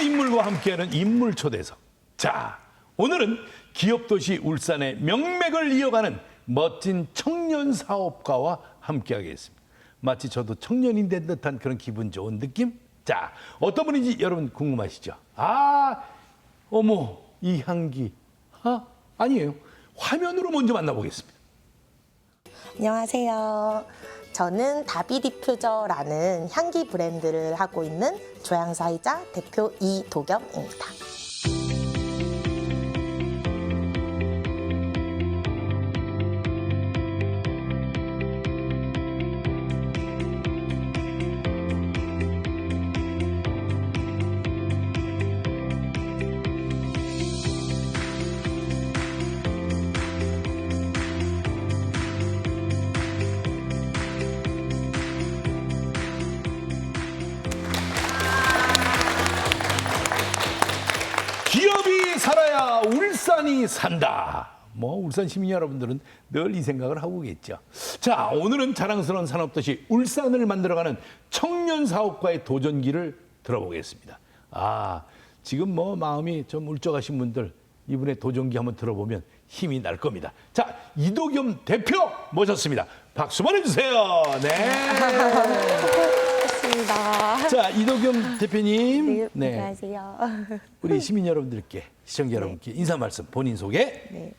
인물과 함께하는 인물 초대석. 자, 오늘은 기업도시 울산의 명맥을 이어가는 멋진 청년 사업가와 함께하겠습니다. 마치 저도 청년이 된 듯한 그런 기분 좋은 느낌? 자, 어떤 분인지 여러분 궁금하시죠? 아, 어머, 이 향기. 아, 아니에요. 화면으로 먼저 만나보겠습니다. 안녕하세요. 저는 다비 디퓨저라는 향기 브랜드를 하고 있는 조향사이자 대표 이도겸입니다. 울산이 산다. 뭐 울산 시민 여러분들은 늘 이 생각을 하고 계겠죠. 자, 오늘은 자랑스러운 산업도시 울산을 만들어가는 청년 사업가의 도전기를 들어보겠습니다. 아, 지금 뭐 마음이 좀 울적하신 분들 이분의 도전기 한번 들어보면 힘이 날 겁니다. 자, 이도겸 대표 모셨습니다. 박수 보내주세요. 네. 반갑습니다. 자, 이도겸 대표님. 네, 안녕하세요. 우리 시민 여러분들께 시청자 여러분께 인사 말씀 본인 소개. 네.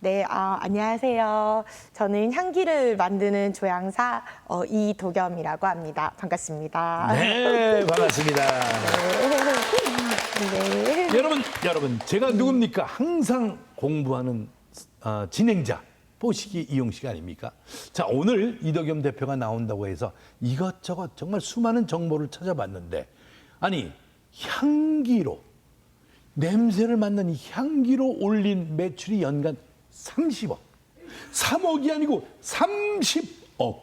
네, 아, 안녕하세요. 저는 향기를 만드는 조향사 어, 이도겸이라고 합니다. 반갑습니다. 네, 반갑습니다. 네. 여러분, 여러분, 제가 누굽니까? 항상 공부하는 어, 진행자 뽀시기 이용 씨 아닙니까? 자, 오늘 이덕겸 대표가 나온다고 해서 이것저것 정말 수많은 정보를 찾아봤는데 아니 향기로 냄새를 맡는 이 향기로 올린 매출이 연간 30억. 3억이 아니고 30억.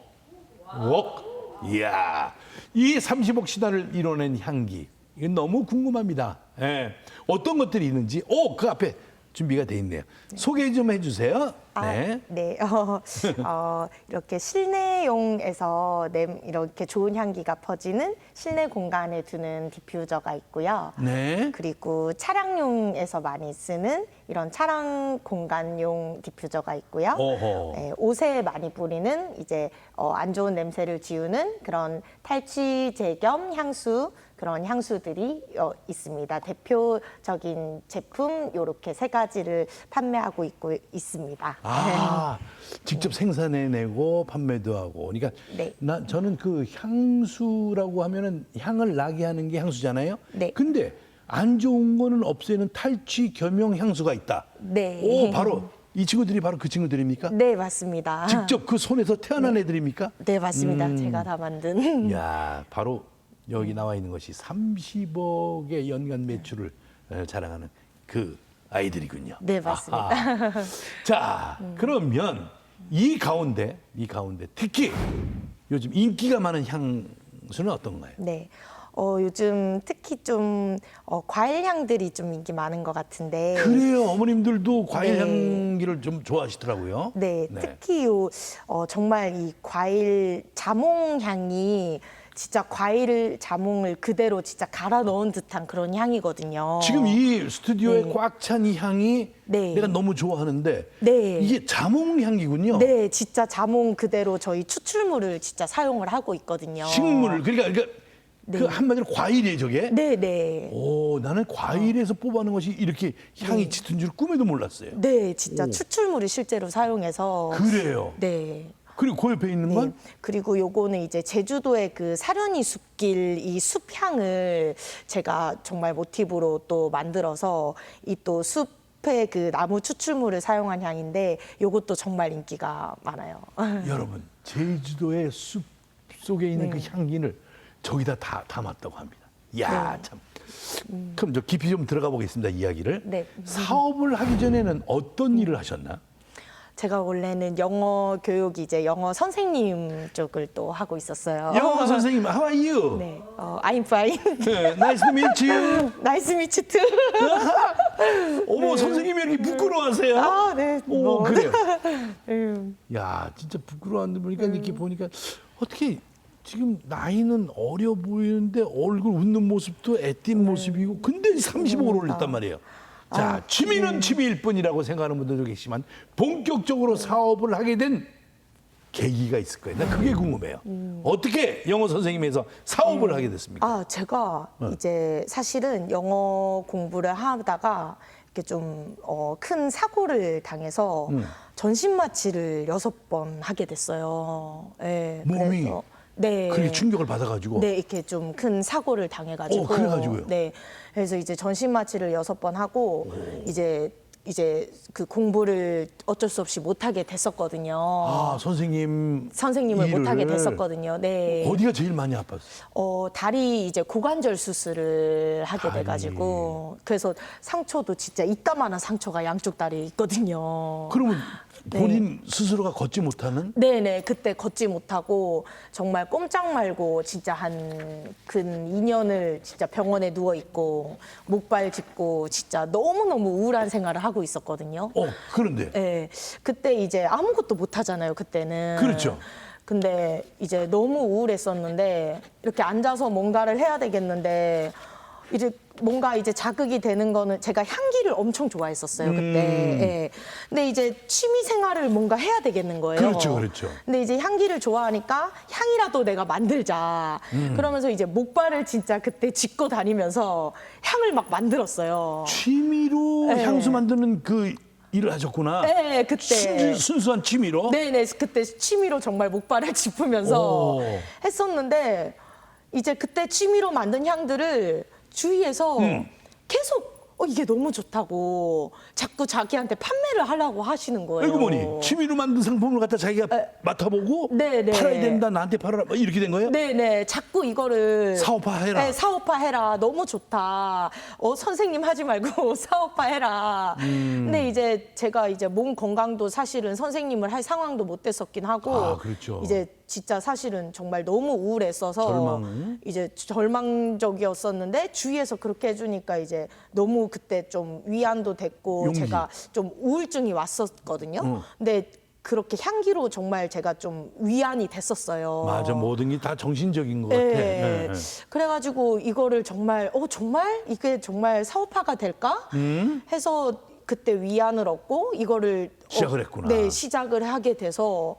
억. 이야. 이 30억 시단을 이뤄낸 향기. 이건 너무 궁금합니다. 예. 어떤 것들이 있는지. 오, 그 앞에 준비가 돼 있네요. 소개 좀 해주세요. 아, 네. 네. 어, 어, 이렇게 실내용에서 냄, 이렇게 좋은 향기가 퍼지는 실내 공간에 두는 디퓨저가 있고요. 네. 그리고 차량용에서 많이 쓰는 이런 차량 공간용 디퓨저가 있고요. 어허. 네, 옷에 많이 뿌리는 이제 어, 안 좋은 냄새를 지우는 그런 탈취제 겸 향수 그런 향수들이 어, 있습니다. 대표적인 제품 요렇게 세 가지를 판매하고 있고 있습니다. 아, 직접 생산해내고 판매도 하고. 그러니까 네. 나 저는 그 향수라고 하면은 향을 나게 하는 게 향수잖아요. 네. 근데 안 좋은 거는 없애는 탈취 겸용 향수가 있다. 네. 오, 바로 이 친구들이 바로 그 친구들입니까? 네, 맞습니다. 직접 그 손에서 태어난 애들입니까? 네, 맞습니다. 음. 제가 다 만든. 야, 바로 여기 나와 있는 것이 30억의 연간 매출을 어, 자랑하는 그 아이들이군요. 네, 맞습니다. 음. 아하. 자, 그러면 이 가운데 이 가운데 특히 요즘 인기가 많은 향수는 어떤가요? 네. 어, 요즘 특히 좀 어, 과일 향들이 좀 인기 많은 것 같은데. 그래요. 어머님들도 과일 네. 향기를 좀 좋아하시더라고요. 네, 특히 요 어, 정말 이 과일 자몽 향이 진짜 과일 자몽을 그대로 진짜 갈아 넣은 듯한 그런 향이거든요. 지금 이 스튜디오에 네. 꽉찬 이 향이 네. 내가 너무 좋아하는데 네. 이게 자몽 향기군요. 네, 진짜 자몽 그대로 저희 추출물을 진짜 사용을 하고 있거든요. 식물 그러니까, 그러니까 그 네. 한마디로 과일이에요 저게. 네, 네. 오 나는 과일에서 뽑아낸 것이 이렇게 향이 짙은 줄 꿈에도 몰랐어요. 네, 진짜 오. 추출물을 실제로 사용해서 그래요. 네. 그리고 그 옆에 있는 네. 건 그리고 요거는 이제 제주도의 그 사려니 숲길 이 숲향을 제가 정말 모티브로 또 만들어서 이 또 숲의 그 나무 추출물을 사용한 향인데 요것도 정말 인기가 많아요. 여러분 제주도의 숲 속에 있는 네. 그 향기를 저기다 다 담았다고 합니다. 야 네. 참. 그럼 저 깊이 좀 들어가 보겠습니다 이야기를. 네. 사업을 하기 전에는 어떤 일을 하셨나? 제가 원래는 영어 교육 이제 영어 선생님 쪽을 또 하고 있었어요. 영어 선생님, how are you? 네, 어, I'm fine. 네, nice to meet you. 나이스 미츠 투. 어머 선생님이 이렇게 부끄러워하세요? 아, 네. 오 뭐. 그래요. 음. 야 진짜 부끄러운데 보니까 이렇게 보니까 어떻게 지금 나이는 어려 보이는데 얼굴 웃는 모습도 애띤 모습이고 근데 35를 올렸단 말이에요. 자, 취미는 취미일 뿐이라고 생각하는 분들도 계시지만 본격적으로 사업을 하게 된 계기가 있을 거예요. 나 그게 궁금해요. 어떻게 영어 선생님에서 사업을 하게 됐습니까? 아, 제가 이제 사실은 영어 공부를 하다가 이렇게 좀, 어, 큰 사고를 당해서 전신 마취를 여섯 번 하게 됐어요. 예. 몸이 그래서- 네. 그게 충격을 받아가지고 네, 이렇게 좀 큰 사고를 당해가지고. 어, 그래가지고요? 네. 그래서 이제 전신 마취를 여섯 번 하고 이제 이제 그 공부를 어쩔 수 없이 못 하게 됐었거든요. 아 선생님 선생님을 못 하게 일을 됐었거든요. 네. 어디가 제일 많이 아팠어요? 어, 다리 이제 고관절 수술을 하게 다리. 돼가지고 그래서 상처도 진짜 이따만한 상처가 양쪽 다리에 있거든요. 그러면 네. 본인 스스로가 걷지 못하는 네네 그때 걷지 못하고 정말 꼼짝 말고 진짜 한 근 2년을 진짜 병원에 누워 있고 목발 짚고 진짜 너무 너무 우울한 생활을 하고 있었거든요. 어 그런데 네, 그때 이제 아무것도 못 하잖아요. 그때는. 그렇죠. 근데 이제 너무 우울했었는데 이렇게 앉아서 뭔가를 해야 되겠는데 이제 뭔가 이제 자극이 되는 거는 제가 향기를 엄청 좋아했었어요 그때. 음. 예. 근데 이제 취미 생활을 뭔가 해야 되겠는 거예요. 그렇죠, 그렇죠. 근데 이제 향기를 좋아하니까 향이라도 내가 만들자. 음. 그러면서 이제 목발을 진짜 그때 짚고 다니면서 향을 막 만들었어요. 취미로 네. 향수 만드는 그 일을 하셨구나. 네, 그때. 순, 순수한 취미로. 네네 그때 취미로 정말 목발을 짚으면서 오. 했었는데 이제 그때 취미로 만든 향들을 주위에서 음. 계속 어, 이게 너무 좋다고 자꾸 자기한테 판매를 하려고 하시는 거예요. 아이고 뭐니 취미로 만든 상품을 갖다 자기가 맡아보고 네, 네. 팔아야 된다 나한테 팔아라 뭐 이렇게 된 거예요? 네네 자꾸 이거를 사업화해라. 네, 사업화해라 너무 좋다 어 선생님 하지 말고 사업화해라 음. 근데 이제 제가 이제 몸 건강도 사실은 선생님을 할 상황도 못 됐었긴 하고 아, 그렇죠. 이제 진짜 사실은 정말 너무 우울했어서 절망. 이제 절망적이었었는데 주위에서 그렇게 해주니까 이제 너무 그때 좀 위안도 됐고 용기. 제가 좀 우울증이 왔었거든요 어. 근데 그렇게 향기로 정말 제가 좀 위안이 됐었어요. 맞아 모든 게 다 정신적인 것 같아. 네. 네, 네. 그래가지고 이거를 정말 어 정말 이게 정말 사업화가 될까 해서 그때 위안을 얻고 이거를 음? 시작을 어, 했구나. 네 시작을 하게 돼서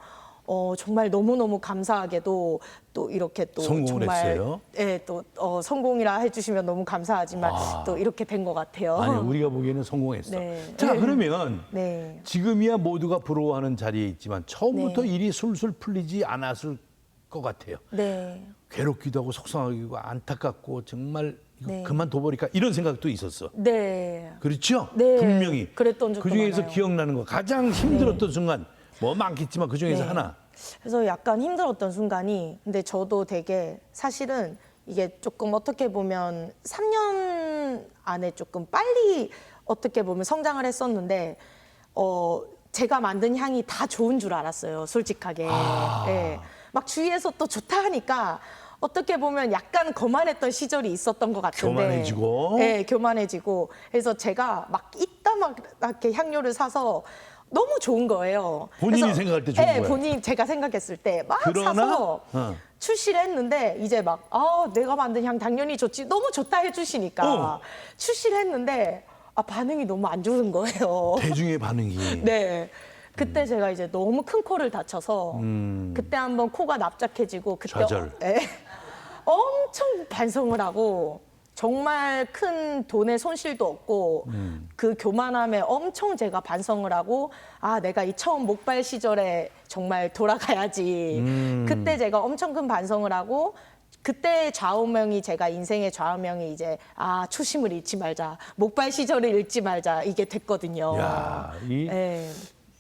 어 정말 너무 너무 감사하게도 또 이렇게 또 성공을 정말 했어요? 네, 또 어, 성공이라 해주시면 너무 감사하지만 와. 또 이렇게 된 것 같아요. 아니 우리가 보기에는 성공했어. 네. 자 그러면 네. 지금이야 모두가 부러워하는 자리에 있지만 처음부터 네. 일이 술술 풀리지 않았을 것 같아요. 네. 괴롭기도 하고 속상하기도 하고 안타깝고 정말 이거 네. 그만둬버릴까 이런 생각도 있었어. 네. 그렇죠? 네, 분명히. 그랬던 적도 그 중에서 많아요. 네. 기억나는 거 가장 힘들었던 순간 뭐 많겠지만 그 중에서 네. 하나. 그래서 약간 힘들었던 순간이 근데 저도 되게 사실은 이게 조금 어떻게 보면 3년 안에 조금 빨리 어떻게 보면 성장을 했었는데 어 제가 만든 향이 다 좋은 줄 알았어요 솔직하게 아. 예. 막 주위에서 또 좋다 하니까 어떻게 보면 약간 거만했던 시절이 있었던 것 같은데 교만해지고? 네, 교만해지고 그래서 제가 막 이따막하게 향료를 사서 너무 좋은 거예요. 본인이 그래서, 생각할 때 좋은 네, 거예요? 본인 제가 생각했을 때 막 그러나, 사서 어. 출시를 했는데 이제 막 아, 내가 만든 향 당연히 좋지. 너무 좋다 해 주시니까 어. 출시를 했는데 아, 반응이 너무 안 좋은 거예요. 대중의 반응이. 네. 그때 제가 이제 너무 큰 코를 다쳐서 그때 한번 코가 납작해지고 그때 음. 좌절. 어- 네. 엄청 반성을 하고 정말 큰 돈의 손실도 없고 음. 그 교만함에 엄청 제가 반성을 하고 아 내가 이 처음 목발 시절에 정말 돌아가야지 음. 그때 제가 엄청 큰 반성을 하고 그때 좌우명이 제가 인생의 좌우명이 이제 아 초심을 잃지 말자 목발 시절을 잃지 말자 이게 됐거든요. 야, 이 네.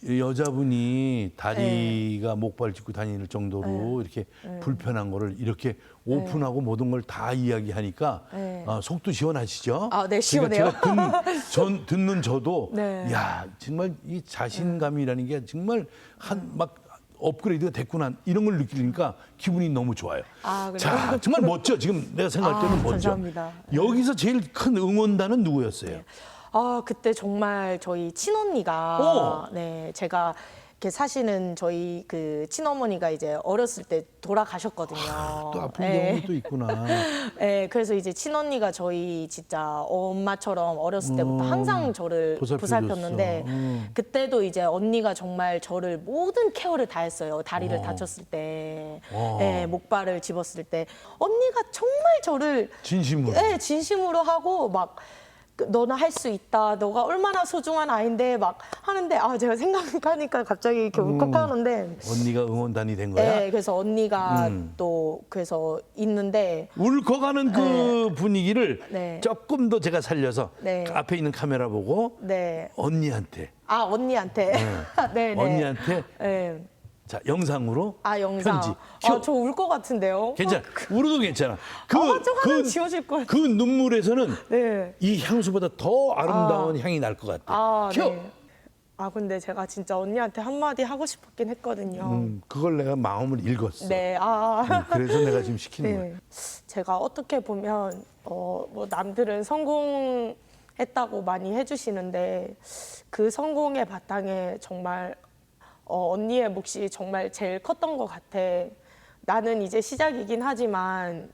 이 여자분이 다리가 목발 짚고 다닐 정도로 이렇게 네. 불편한 거를 이렇게 오픈하고 모든 걸 다 이야기하니까 네. 아, 속도 시원하시죠? 아, 네, 시원해요. 그러니까 제가 듣, 전, 듣는 저도 네. 야 정말 이 자신감이라는 게 정말 한 막 업그레이드가 됐구나 이런 걸 느끼니까 기분이 너무 좋아요. 아, 그래요? 자 정말 멋져 지금 내가 생각할 때는 아, 멋져. 감사합니다. 여기서 제일 큰 응원단은 누구였어요? 아 그때 정말 저희 친언니가 오! 네 제가 이렇게 사시는 저희 그 친어머니가 이제 어렸을 때 돌아가셨거든요. 또 아픈 예. 경험이 또 있구나. 네, 그래서 이제 친언니가 저희 진짜 엄마처럼 어렸을 때부터 음, 항상 저를 보살펴줬어. 보살폈는데 음. 그때도 이제 언니가 정말 저를 모든 케어를 다 했어요. 다리를 어. 다쳤을 때, 어. 네, 목발을 집었을 때 언니가 정말 저를 진심으로. 네, 진심으로 하고 막 그, 너는 할 수 있다. 너가 얼마나 소중한 아이인데 막 하는데 아 제가 생각하니까 갑자기 이렇게 울컥하는데 언니가 응원단이 된 거야? 네, 그래서 언니가 음. 또 그래서 있는데 울컥하는 그 분위기를 네. 조금 더 제가 살려서 네. 앞에 있는 카메라 보고 네. 언니한테 아 언니한테. 네, 네. 언니한테 네. 자 영상으로 아 영상. 편지. 아 저 울 것 같은데요. 괜찮아. 울어도 괜찮아. 그, 아, 좀 하나 지워질 것그 눈물에서는 네. 이 향수보다 더 아름다운 향이 날 것 같아. 아 켜. 네. 아 근데 제가 진짜 언니한테 한마디 하고 싶었긴 했거든요. 음, 그걸 내가 마음을 읽었어. 네. 아. 음, 그래서 내가 지금 시키는 거야. 네. 제가 어떻게 보면 어, 뭐 남들은 성공했다고 많이 해주시는데 그 성공의 바탕에 정말 어, 언니의 몫이 정말 제일 컸던 것 같아. 나는 이제 시작이긴 하지만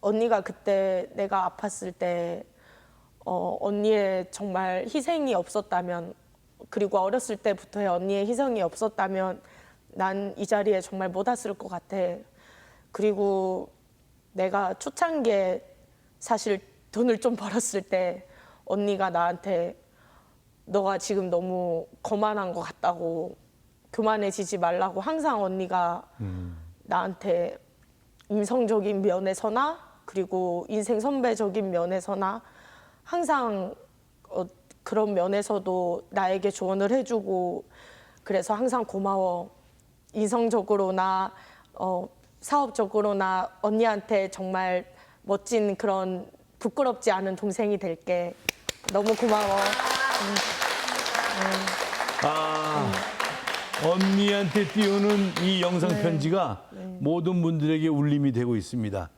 언니가 그때 내가 아팠을 때 어, 언니의 정말 희생이 없었다면 그리고 어렸을 때부터의 언니의 희생이 없었다면 난 이 자리에 정말 못 왔을 것 같아. 그리고 내가 초창기에 사실 돈을 좀 벌었을 때 언니가 나한테 너가 지금 너무 거만한 것 같다고 교만해지지 말라고 항상 언니가 나한테 인성적인 면에서나 그리고 인생 선배적인 면에서나 항상 어, 그런 면에서도 나에게 조언을 해주고 그래서 항상 고마워. 인성적으로나 어, 사업적으로나 언니한테 정말 멋진 그런 부끄럽지 않은 동생이 될게. 너무 고마워. 아, 언니한테 띄우는 이 영상 편지가 모든 분들에게 울림이 되고 있습니다.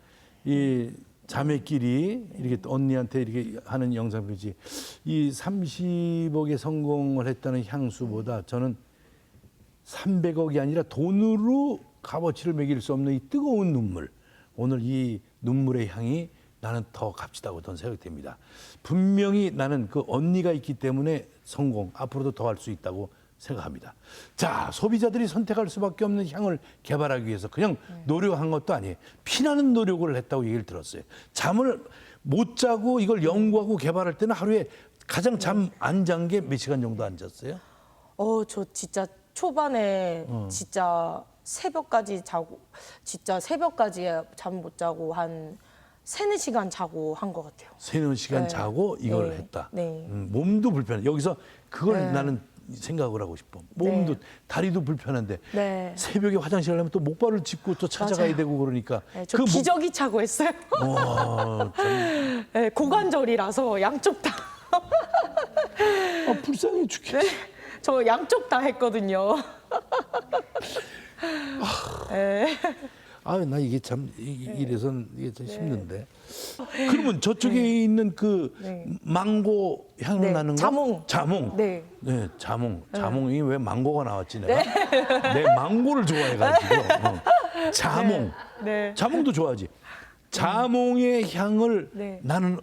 이 자매끼리 이렇게 또 언니한테 이렇게 하는 영상 편지. 이 30억에 성공을 했다는 향수보다 저는 300억이 아니라 돈으로 값어치를 매길 수 없는 이 뜨거운 눈물. 오늘 이 눈물의 향이 나는 더 값지다고 저는 생각됩니다. 분명히 나는 그 언니가 있기 때문에 성공, 앞으로도 더 할 수 있다고 생각합니다. 자, 소비자들이 선택할 수밖에 없는 향을 개발하기 위해서 그냥 노력한 것도 아니에요. 피나는 노력을 했다고 얘기를 들었어요. 잠을 못 자고 이걸 연구하고 개발할 때는 하루에 가장 잠 안 잔 게 몇 시간 정도 안 잤어요? 어, 저 진짜 초반에 어. 진짜 새벽까지 자고 진짜 새벽까지 잠 못 자고 한 세네 시간 자고 한 것 같아요. 세네 시간 네. 자고 이걸 네. 했다. 네. 음, 몸도 불편해. 여기서 그걸 네. 나는 생각을 하고 싶어. 몸도 네. 다리도 불편한데 네. 새벽에 화장실 가려면 또 목발을 짚고 또 찾아가야 맞아요. 되고 그러니까 네, 저 목- 기저귀 차고 했어요. 와, 참, 네, 고관절이라서 양쪽 다. 아, 불쌍해 죽겠어. 저 양쪽 다 했거든요. 네. 아, 나 이게 참 이- 이래선 이게 참 힘든데. 그러면 저쪽에 있는 그 네. 망고 향 네, 나는 거? 자몽. 자몽. 네. 네, 자몽. 자몽이 왜 망고가 나왔지 내가? 내 망고를 좋아해가지고. 어. 자몽. 네. 자몽도 좋아하지. 자몽의 향을 네. 나는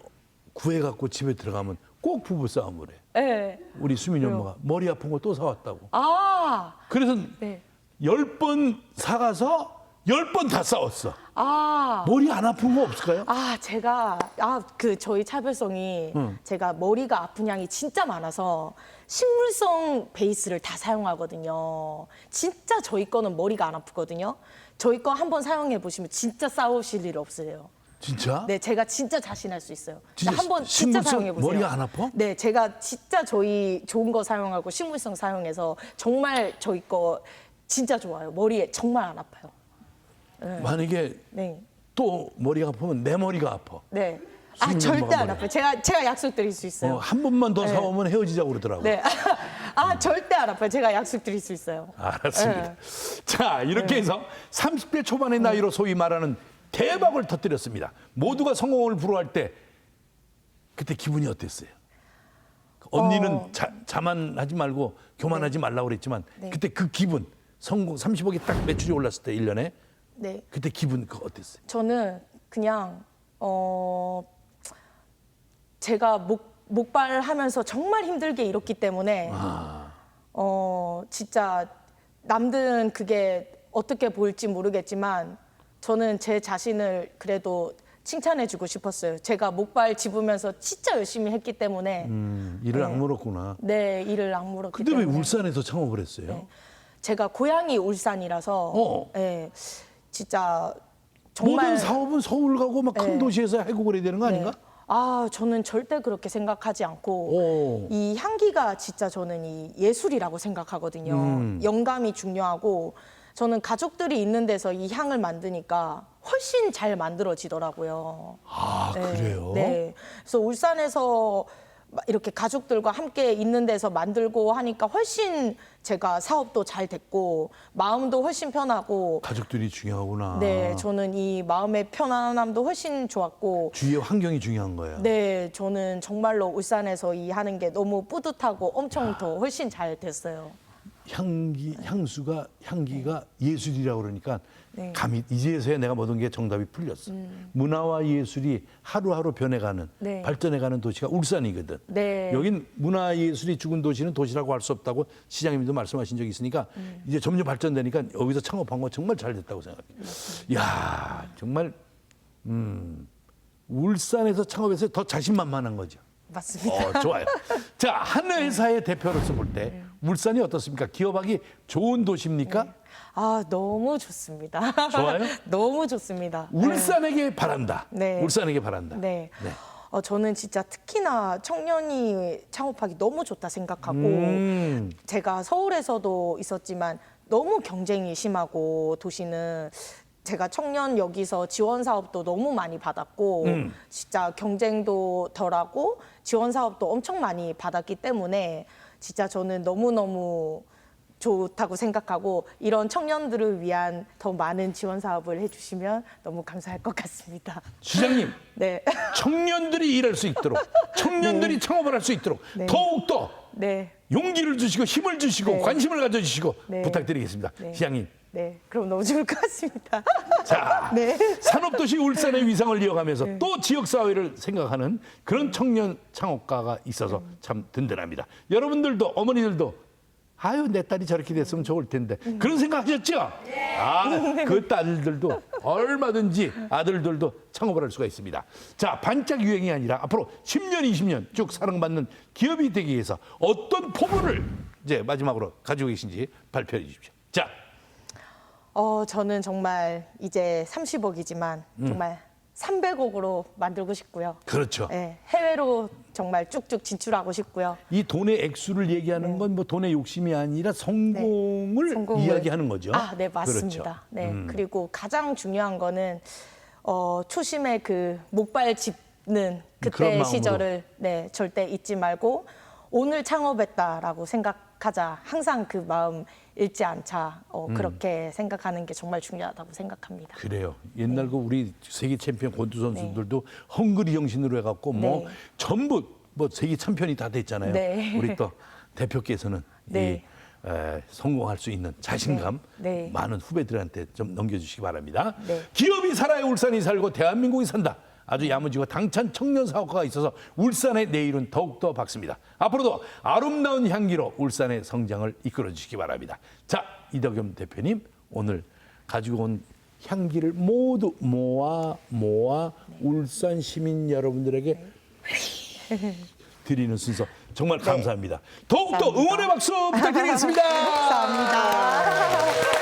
구해갖고 집에 들어가면 꼭 부부싸움을 해. 네. 우리 수민이? 엄마가 머리 아픈 거 또 사왔다고. 아, 그래서 네. 열 번 사가서 열 번 다 싸웠어. 아. 머리 안 아픈 거 없을까요? 아, 제가 아 그 저희 차별성이 응. 제가 머리가 아픈 양이 진짜 많아서 식물성 베이스를 다 사용하거든요. 진짜 저희 거는 머리가 안 아프거든요. 저희 거 한번 사용해 보시면 진짜 싸우실 일 없으세요. 진짜? 네, 제가 진짜 자신할 수 있어요. 진짜 한번 진짜 식물성 사용해 보세요. 머리가 안 아파? 네, 제가 진짜 저희 좋은 거 사용하고 식물성 사용해서 정말 저희 거 진짜 좋아요. 머리에 정말 안 아파요. 만약에 네. 또 머리가 아프면 내 머리가 아파. 네. 아, 절대 안. 아파요. 제가 제가 약속드릴 수 있어요. 어, 한 번만 더 네. 사오면 헤어지자고 그러더라고. 네. 아, 절대 안 아파요. 제가 약속드릴 수 있어요. 알았습니다. 네. 자, 이렇게 해서 30대 초반의 나이로 소위 말하는 대박을 터뜨렸습니다. 모두가 성공을 부러워할 때 그때 기분이 어땠어요? 언니는 어. 자, 자만하지 말고 교만하지 말라고 그랬지만 네. 그때 그 기분 성공 30억이 딱 매출이 올랐을 때 1년에 네. 그때 기분 그 어땠어요? 저는 그냥 어 제가 목 목발하면서 정말 힘들게 일었기 때문에 아, 어 진짜 남들은 그게 어떻게 보일지 모르겠지만 저는 제 자신을 그래도 칭찬해주고 싶었어요. 제가 목발 집으면서 진짜 열심히 했기 때문에 음, 일을 네. 악물었구나. 네 일을 악물었기 근데 왜 때문에 울산에서 창업을 했어요? 네. 제가 고향이 울산이라서 어. 네, 진짜 정말 모든 사업은 서울 가고 막 큰 네. 도시에서 해고를 해야 되는 거 아닌가? 네. 아, 저는 절대 그렇게 생각하지 않고 오. 이 향기가 진짜 저는 이 예술이라고 생각하거든요. 음. 영감이 중요하고 저는 가족들이 있는 데서 이 향을 만드니까 훨씬 잘 만들어지더라고요. 아, 네, 그래요? 네. 그래서 울산에서 막 이렇게 가족들과 함께 있는 데서 만들고 하니까 훨씬 제가 사업도 잘 됐고 마음도 훨씬 편하고 가족들이 중요하구나. 네, 저는 이 마음의 편안함도 훨씬 좋았고 주위의 환경이 중요한 거야. 네, 저는 정말로 울산에서 이 하는 게 너무 뿌듯하고 아. 엄청 더 훨씬 잘 됐어요. 향기 향수가 향기가 예술이라고 그러니까 네. 음. 감히 이제서야 내가 모든 게 정답이 풀렸어. 문화와 예술이 하루하루 변해가는 네. 발전해가는 도시가 울산이거든. 네. 여긴 문화 예술이 죽은 도시는 도시라고 할 수 없다고 시장님도 말씀하신 적이 있으니까 음. 이제 점점 발전되니까 여기서 창업한 거 정말 잘 됐다고 생각해요. 야 정말 음, 울산에서 창업해서 더 자신만만한 거죠. 맞습니다. 어, 좋아요. 자, 한 회사의 대표로서 볼때 네. 울산이 어떻습니까? 기업하기 좋은 도시입니까? 아, 너무 좋습니다. 좋아요? 너무 좋습니다. 울산에게 바란다. 네. 울산에게 바란다. 네. 네. 어, 저는 진짜 특히나 청년이 창업하기 너무 좋다 생각하고 음, 제가 서울에서도 있었지만 너무 경쟁이 심하고 도시는 제가 청년 여기서 지원 사업도 너무 많이 받았고 음. 진짜 경쟁도 덜하고 지원 사업도 엄청 많이 받았기 때문에 진짜 저는 너무너무 좋다고 생각하고 이런 청년들을 위한 더 많은 지원 사업을 해주시면 너무 감사할 것 같습니다. 시장님, 네, 청년들이 일할 수 있도록, 청년들이 창업을 할 수 있도록 네. 더욱더 네, 용기를 주시고 힘을 주시고 네. 관심을 가져주시고 네. 부탁드리겠습니다. 네. 시장님. 네. 그럼 너무 좋을 것 같습니다. 자, 네. 산업도시 울산의 위상을 이어가면서 또 지역사회를 생각하는 그런 청년 창업가가 있어서 참 든든합니다. 여러분들도 어머니들도 아유 내 딸이 저렇게 됐으면 좋을 텐데 그런 생각하셨죠? 아, 그 딸들도 얼마든지 아들들도 창업을 할 수가 있습니다. 자, 반짝 유행이 아니라 앞으로 10년, 20년 쭉 사랑받는 기업이 되기 위해서 어떤 포부를 이제 마지막으로 가지고 계신지 발표해 주십시오. 자, 어, 저는 정말 이제 30억이지만 음. 정말 300억으로 만들고 싶고요. 그렇죠. 네, 해외로 정말 쭉쭉 진출하고 싶고요. 이 돈의 액수를 얘기하는 건 뭐 돈의 욕심이 아니라 성공을 네. 성공을- 이야기하는 거죠. 아, 네, 맞습니다. 그렇죠. 네. 음. 그리고 가장 중요한 거는 어, 초심의 그 목발 짚는 그때 마음으로. 시절을 네, 절대 잊지 말고 오늘 창업했다라고 생각하자. 항상 그 마음 잃지 않자. 어, 음. 그렇게 생각하는 게 정말 중요하다고 생각합니다. 그래요. 옛날 그 우리 세계 챔피언 권투 선수들도 헝그리 정신으로 해갖고 뭐 네. 전부 뭐 세계 챔피언이 다 됐잖아요. 네. 우리 또 대표께서는 네. 이 에, 성공할 수 있는 자신감 네. 네. 많은 후배들한테 좀 넘겨주시기 바랍니다. 네. 기업이 살아야 울산이 살고 대한민국이 산다. 아주 야무지고 당찬 청년 사업가가 있어서 울산의 내일은 더욱더 밝습니다. 앞으로도 아름다운 향기로 울산의 성장을 이끌어 주시기 바랍니다. 자, 이덕겸 대표님 오늘 가지고 온 향기를 모두 모아 모아 울산 시민 여러분들에게 드리는 순서 정말 감사합니다. 더욱더. 응원의 박수 부탁드리겠습니다. 감사합니다.